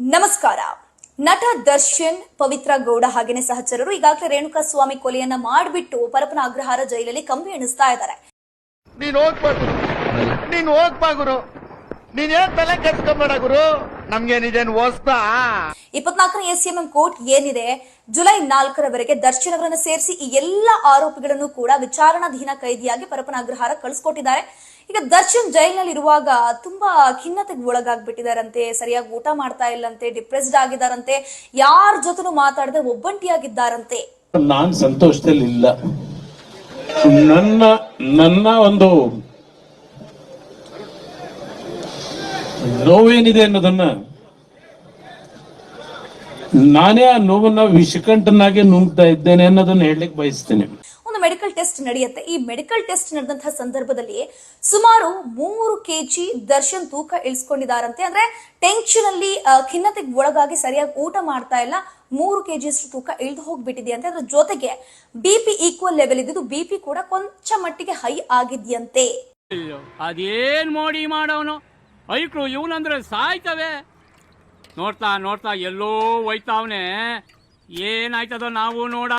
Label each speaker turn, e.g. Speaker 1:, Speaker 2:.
Speaker 1: ನಮಸ್ಕಾರ. ನಟ ದರ್ಶನ್ ಪವಿತ್ರ ಗೌಡ ಹಾಗೇನೆ ಸಹಚರರು ಈಗಾಗಲೇ ರೇಣುಕಾ ಸ್ವಾಮಿ ಕೊಲೆಯನ್ನ ಮಾಡಿಬಿಟ್ಟು ಪರಪನ ಅಗ್ರಹಾರ ಜೈಲಲ್ಲಿ ಕಂಬಿ ಎಣಿಸ್ತಾ ಇದ್ದಾರೆ.
Speaker 2: ನೀನ್ ಹೋಗ್ಬಾ ಗುರು. ನೀನ್ ಹೋಗ್ಬಾ ಗುರು. ನೀನ್ ಏನ್ ತಲೆ ಕೆಡ್ಸ್ಕೊಂಬೇಡ ಗುರು? ನಮ್ಗೇನಿದೇನು
Speaker 1: ಇಪ್ಪತ್ನಾಲ್ಕನೇ ಎಂ ಕೋರ್ಟ್ ಏನಿದೆ? ಜುಲೈ ನಾಲ್ಕರವರೆಗೆ ದರ್ಶನ್ ಅವರನ್ನು ಸೇರಿಸಿ ಈ ಎಲ್ಲ ಆರೋಪಿಗಳನ್ನು ಕೂಡ ವಿಚಾರಣಾಧೀನ ಕೈದಿಯಾಗಿ ಪರಪನ ಅಗ್ರಹಾರ ಕಳಿಸ್ಕೊಟ್ಟಿದ್ದಾರೆ. ಈಗ ದರ್ಶನ್ ಜೈಲಿನಲ್ಲಿ ಇರುವಾಗ ತುಂಬಾ ಖಿನ್ನತೆಗೆ ಒಳಗಾಗ್ಬಿಟ್ಟಿದಾರಂತೆ ಸರಿಯಾಗಿ ಊಟ ಮಾಡ್ತಾ ಇಲ್ಲಂತೆ ಡಿಪ್ರೆಸ್ಡ್ ಆಗಿದಾರಂತೆ ಯಾರ ಜೊತೆನೂ ಮಾತಾಡದೆ ಒಬ್ಬಂಟಿಯಾಗಿದ್ದಾರಂತೆ.
Speaker 3: ನಾನ್ ಸಂತೋಷದಲ್ಲಿ ಇಲ್ಲ ನನ್ನ ನನ್ನ ಒಂದು ನೋವೇನಿದೆ ಅನ್ನೋದನ್ನ ನಾನೇ ಆ ನೋವನ್ನ ವಿಷಕಂಠನಾಗೆ ನುಂಗ್ತಾ ಇದ್ದೇನೆ ಅನ್ನೋದನ್ನ ಹೇಳಲಿಕ್ಕೆ ಬಯಸ್ತೇನೆ.
Speaker 1: ಒಂದು ಮೆಡಿಕಲ್ ಟೆಸ್ಟ್ ನಡೆಯುತ್ತೆ. ಈ ಮೆಡಿಕಲ್ ಟೆಸ್ಟ್ ನಡೆದಂತಹ ಸಂದರ್ಭದಲ್ಲಿ ಸುಮಾರು ಮೂರು ಕೆಜಿ ದರ್ಶನ್ ತೂಕ ಇಳಿಸ್ಕೊಂಡಿದಾರಂತೆ ಅಂದ್ರೆ ಟೆನ್ಷನ್ ಅಲ್ಲಿ ಖಿನ್ನತೆಗೆ ಒಳಗಾಗಿ ಸರಿಯಾಗಿ ಊಟ ಮಾಡ್ತಾ ಇಲ್ಲ. ಮೂರು ಕೆಜಿ ಅಷ್ಟು ತೂಕ ಇಳಿದು ಹೋಗ್ಬಿಟ್ಟಿದೆಯಂತೆ ಅದ್ರ ಜೊತೆಗೆ ಬಿ ಪಿ ಈಕ್ವಲ್ ಲೆವೆಲ್ ಇದ್ದಿದ್ದು ಬಿ ಪಿ ಕೂಡ ಕೊಂಚ ಮಟ್ಟಿಗೆ ಹೈ ಆಗಿದೆಯಂತೆ.
Speaker 4: ಅಯ್ಯೋ ಅದೇನ್ ಮೋಡಿ ಮಾಡವನು ಐಕ್ಳು ಇವನಂದ್ರೆ ಸಾಯ್ತವೆ. ನೋಡ್ತಾ ನೋಡ್ತಾ ಎಲ್ಲೋ ಹೋಯ್ತಾವನೆ. ಏನಾಯ್ತದೋ ನಾವು ನೋಡ